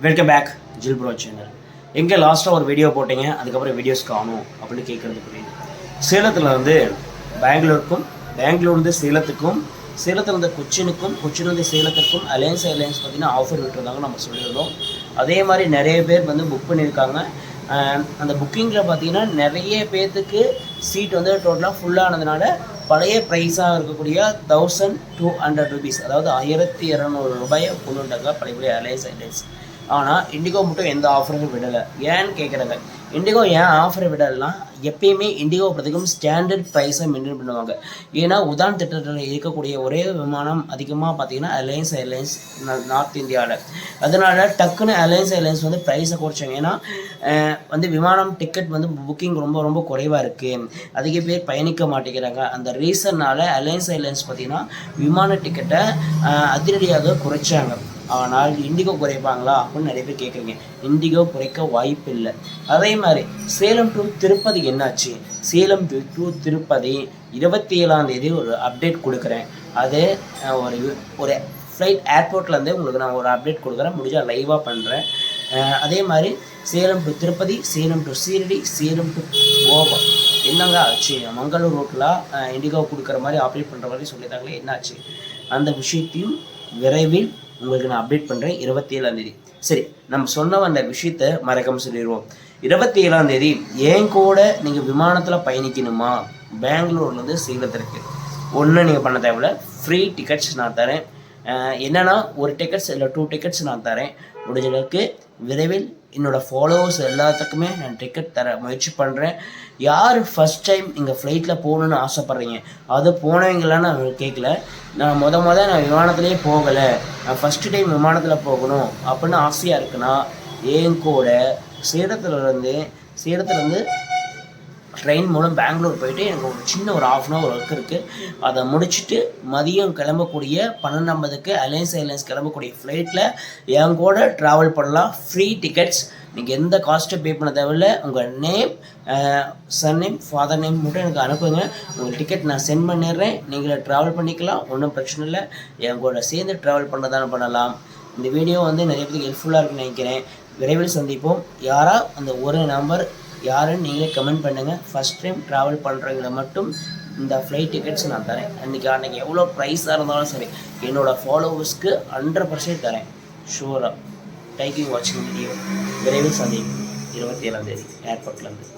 Welcome back Jil bro channel எங்கே லாஸ்ட்டாக ஒரு வீடியோ போட்டீங்க அதுக்கப்புறம் வீடியோஸ் காணும் அப்படின்னு கேட்குறது புரியுது. சேலத்தில் வந்து பெங்களூருக்கும் பெங்களூர்லேருந்து சேலத்துக்கும் சேலத்துலேருந்து கொச்சினுக்கும் கொச்சின்லேருந்து சேலத்திற்கும் அலையன்ஸ் ஏர்லைன்ஸ் பார்த்தீங்கன்னா ஆஃபர் விட்டுருந்தாங்க நம்ம சொல்லியிருந்தோம். அதே மாதிரி நிறைய பேர் வந்து புக் பண்ணியிருக்காங்க. அந்த புக்கிங்கில் பார்த்தீங்கன்னா நிறைய பேர்த்துக்கு சீட் வந்து டோட்டலாக ஃபுல்லானதுனால பழைய ப்ரைஸாக இருக்கக்கூடிய தௌசண்ட் டூ ஹண்ட்ரட் ருபீஸ் அதாவது ஆயிரத்தி இரநூறு ரூபாயை கொண்டுட்டாங்க பழைய பழைய அலையன்ஸ் ஏர்லைன்ஸ் ஆனால் இண்டிகோ மட்டும் எந்த ஆஃபரும் விடலை. ஏன்னு கேட்குறாங்க இண்டிகோ ஏன் ஆஃபரை விடலைன்னா எப்பயுமே இண்டிகோ பொறுத்தவரைக்கும் ஸ்டாண்டர்ட் ப்ரைஸை மெயின்டைன் பண்ணுவாங்க. ஏன்னா உதான் திட்டத்தில் இருக்கக்கூடிய ஒரே விமானம் அதிகமாக பார்த்தீங்கன்னா அலையன்ஸ் ஏர்லைன்ஸ் நார்த் இந்தியாவில் அதனால் டக்குன்னு அலையன்ஸ் ஏர்லைன்ஸ் வந்து ப்ரைஸை குறைச்சாங்க. ஏன்னா வந்து விமானம் டிக்கெட் வந்து புக்கிங் ரொம்ப ரொம்ப குறைவாக இருக்குது அதிக பேர் பயணிக்க மாட்டேங்கிறாங்க. அந்த ரீசன்னால் அலையன்ஸ் ஏர்லைன்ஸ் பார்த்தீங்கன்னா விமான டிக்கெட்டை அதிரடியாக குறைச்சாங்க. ஆனால் இண்டிகோ குறைப்பாங்களா அப்படின்னு நிறைய பேர் கேட்குறீங்க. இண்டிகோ குறைக்க வாய்ப்பு இல்லை. அதே மாதிரி சேலம் டு திருப்பதி என்னாச்சு? சேலம் டு டு திருப்பதி இருபத்தி ஏழாம் தேதி ஒரு அப்டேட் கொடுக்குறேன். அது ஒரு ஒரு ஃப்ளைட் ஏர்போர்ட்லேருந்தே உங்களுக்கு நான் ஒரு அப்டேட் கொடுக்குறேன். முடிஞ்சால் லைவாக பண்ணுறேன் அதே மாதிரி Salem to Tirupati Salem to Shirdi Salem to Goa. என்னங்க ஆச்சு? மங்களூர் ரோட்டில் இண்டிகோ கொடுக்குற மாதிரி ஆப்ரேட் பண்ணுற மாதிரி சொல்லியிருந்தாங்களே என்னாச்சு? அந்த விஷயத்தையும் விரைவில் உங்களுக்கு நான் அப்டேட் பண்ணுறேன் இருபத்தி ஏழாம் தேதி. சரி நம்ம சொன்ன அந்த விஷயத்த மறக்காம சொல்லிடுவோம். இருபத்தி ஏழாம் தேதி ஏன் கூட நீங்கள் விமானத்தில் பயணிக்கணுமா? பெங்களூர்லேருந்து சேலத்திற்கு ஒன்றும் நீங்கள் பண்ண தேவையில்ல ஃப்ரீ டிக்கெட்ஸ் நான் தரேன். என்னென்னா என்னன்னா ஒரு டிக்கெட்ஸ் இல்லை டூ டிக்கெட்ஸ் நான் தரேன். முடிஞ்ச அளவுக்கு விரைவில் என்னோடய ஃபாலோவர்ஸ் எல்லாத்துக்குமே நான் டிக்கெட் தர முயற்சி பண்ணுறேன் யார் ஃபஸ்ட் டைம் இங்கே ஃப்ளைட்டில் போகணுன்னு ஆசைப்பட்றீங்க? அது போனவங்களாம் நான் கேட்கல நான் முத முத நான் விமானத்துலேயே போகலை. நான் ஃபஸ்ட்டு டைம் விமானத்தில் போகணும் அப்படின்னு ஆசையாக இருக்குன்னா என் கூட சேலத்துலேருந்து சேலத்துலேருந்து ட்ரெயின் மூலம் பெங்களூர் போயிட்டு எனக்கு ஒரு சின்ன ஒரு ஆஃப் அன் ஹவர் ஒர்க் இருக்குது அதை முடிச்சுட்டு மதியம் கிளம்பக்கூடிய பன்னெண்டாம்பதுக்கு அலையன்ஸ் ஏர்லைன்ஸ் கிளம்பக்கூடிய ஃப்ளைட்டில் என் கூட ட்ராவல் பண்ணலாம். ஃப்ரீ டிக்கெட்ஸ் நீங்கள் எந்த காஸ்ட்டும் பே பண்ண தேவையில்ல. உங்கள் name son name father name மட்டும் எனக்கு அனுப்புங்க. உங்கள் டிக்கெட் நான் சென்ட் பண்ணிடுறேன். நீங்களே ட்ராவல் பண்ணிக்கலாம். ஒன்றும் பிரச்சனை இல்லை. என் கூட சேர்ந்து ட்ராவல் பண்ணதான பண்ணலாம். இந்த வீடியோ வந்து நிறைய பேருக்கு ஹெல்ப்ஃபுல்லாக இருக்குன்னு நினைக்கிறேன். விரைவில் சந்திப்போம். யாரா அந்த ஒரு நம்பர் யாருன்னு நீங்களே கமெண்ட் பண்ணுங்கள் ஃபஸ்ட் டைம் ட்ராவல் பண்ணுறவங்கள மட்டும் இந்த ஃப்ளைட் டிக்கெட்ஸ் நான் தரேன். அன்றைக்கி அன்றைக்கி எவ்வளோ ப்ரைஸாக இருந்தாலும் சரி என்னோடய ஃபாலோவர்ஸ்க்கு ஹண்ட்ரட் பர்சன்ட் தரேன். ஷூராக டைக்கிங் வாட்சிங் வீடியோ விரைவில் சந்திப்போம். இருபத்தி ஏழாம் தேதி ஏர்போர்ட்லேருந்து